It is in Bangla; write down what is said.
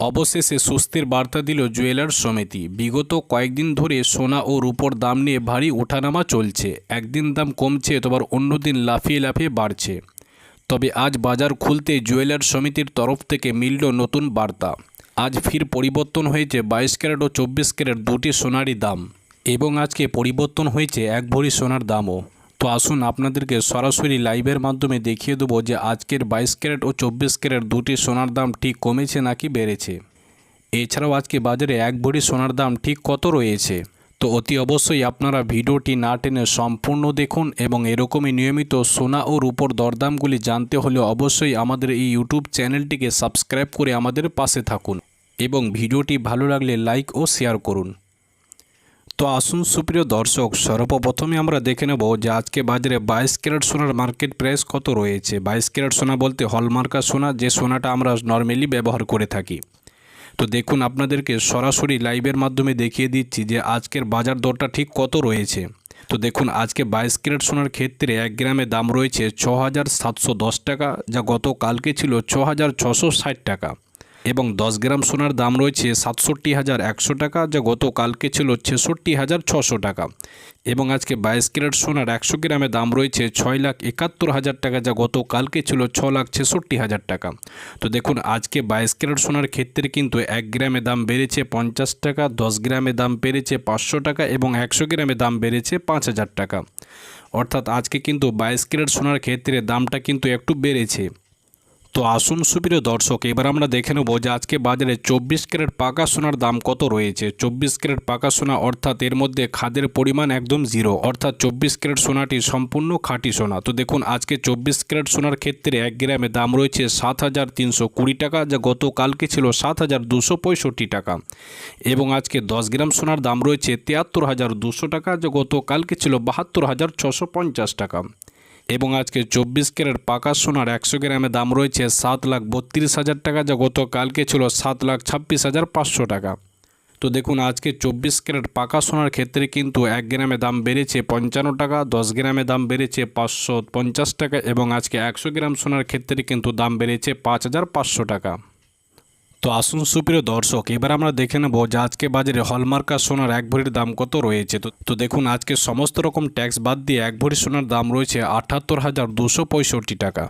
অবশেষে স্বস্তির বার্তা দিল জুয়েলার্স সমিতি। বিগত কয়েকদিন ধরে সোনা ও রূপোর দাম নিয়ে ভারী ওঠানামা চলছে। একদিন দাম কমছে তোবার অন্য দিন লাফিয়ে লাফিয়ে বাড়ছে। তবে আজ বাজার খুলতে জুয়েলার্স সমিতির তরফ থেকে মিলল নতুন বার্তা। আজ ফির পরিবর্তন হয়েছে বাইশ ক্যারেট ও চব্বিশ ক্যারেট দুটি সোনারই দাম। এবং আজকে পরিবর্তন হয়েছে এক ভরি সোনার দামও। তো আসুন আপনাদেরকে সরাসরি লাইভের মাধ্যমে দেখিয়ে দেবো যে আজকের বাইশ ক্যারেট ও চব্বিশ ক্যারেট দুটি সোনার দাম ঠিক কমেছে নাকি বেড়েছে। এছাড়াও আজকে বাজারে এক ভরি সোনার দাম ঠিক কত রয়েছে? তো অতি অবশ্যই আপনারা ভিডিওটি না টেনে সম্পূর্ণ দেখুন এবং এরকমই নিয়মিত সোনা ও রূপোর দরদামগুলি জানতে হলে অবশ্যই আমাদের এই ইউটিউব চ্যানেলটিকে সাবস্ক্রাইব করে আমাদের পাশে থাকুন এবং ভিডিওটি ভালো লাগলে লাইক ও শেয়ার করুন। তো আসুন, সুপ্রিয় দর্শক, সর্বপ্রথমে আমরা দেখে নেব যে আজকে বাজারে বাইশ ক্যারেট সোনার মার্কেট প্রাইস কত রয়েছে। বাইশ ক্যারেট সোনা বলতে হলমার্কা সোনা, যে সোনাটা আমরা নর্মালি ব্যবহার করে থাকি। তো দেখুন, আপনাদেরকে সরাসরি লাইভের মাধ্যমে দেখিয়ে দিচ্ছি যে আজকের বাজার দরটা ঠিক কত রয়েছে। তো দেখুন, আজকে বাইশ ক্যারেট সোনার ক্ষেত্রে এক গ্রামে দাম রয়েছে ছ টাকা, যা গত কালকে ছিল ছ টাকা। এবং দশ গ্রাম সোনার দাম রয়েছে সাতষট্টি হাজার একশো টাকা, যা গতকালকে ছিল ছেষট্টি হাজার ছশো টাকা। এবং আজকে বাইশ ক্যারেট সোনার একশো গ্রামে দাম রয়েছে ছয় লাখ একাত্তর হাজার টাকা, যা গতকালকে ছিল ছ লাখ ছেষট্টি হাজার টাকা। তো দেখুন, আজকে বাইশ ক্যারেট সোনার ক্ষেত্রে কিন্তু এক গ্রামে দাম বেড়েছে পঞ্চাশ টাকা, দশ গ্রামে দাম বেড়েছে পাঁচশো টাকা এবং একশো গ্রামে দাম বেড়েছে পাঁচ হাজার টাকা। অর্থাৎ আজকে কিন্তু বাইশ ক্যারেট সোনার ক্ষেত্রে দামটা কিন্তু একটু বেড়েছে। তো আসুন সুপ্রিয় দর্শক, এবার আমরা দেখে নেব যে আজকে বাজারে চব্বিশ ক্যারেট পাকা সোনার দাম কত রয়েছে। চব্বিশ ক্যারেট পাকা সোনা অর্থাৎ এর মধ্যে খাদের পরিমাণ একদম জিরো। অর্থাৎ চব্বিশ ক্যারেট সোনাটি সম্পূর্ণ খাঁটি সোনা। তো দেখুন, আজকে চব্বিশ ক্যারেট সোনার ক্ষেত্রে এক গ্রামে দাম রয়েছে সাত হাজার তিনশো কুড়ি টাকা, যা গতকালকে ছিল সাত হাজার দুশো পঁয়ষট্টি টাকা। এবং আজকে দশ গ্রাম সোনার দাম রয়েছে তিয়াত্তর হাজার দুশো টাকা, যা গতকালকে ছিল বাহাত্তর হাজার ছশো পঞ্চাশ টাকা। এবং আজকে চব্বিশ ক্যারেট পাকা সোনার একশো গ্রামে দাম রয়েছে সাত লাখ বত্রিশ হাজার টাকা, যা গতকালকে ছিল সাত লাখ ছাব্বিশ হাজার পাঁচশো টাকা। তো দেখুন, আজকে চব্বিশ ক্যারেট পাকা সোনার ক্ষেত্রে কিন্তু এক গ্রামে দাম বেড়েছে পঞ্চান্ন টাকা, দশ গ্রামে দাম বেড়েছে পাঁচশো পঞ্চাশ টাকা এবং আজকে একশো গ্রাম সোনার ক্ষেত্রে কিন্তু দাম বেড়েছে পাঁচ হাজার পাঁচশো টাকা। তো আসুন সুপ্রিয় দর্শক, এবার আমরা দেখে নেব যে আজকে বাজারে হলমার্কা সোনার এক ভরির দাম কত রয়েছে। তো দেখুন, আজকে সমস্ত রকম ট্যাক্স বাদ দিয়ে এক ভরি সোনার দাম রয়েছে আটাত্তর হাজার দুশো পঁয়ষট্টি টাকা।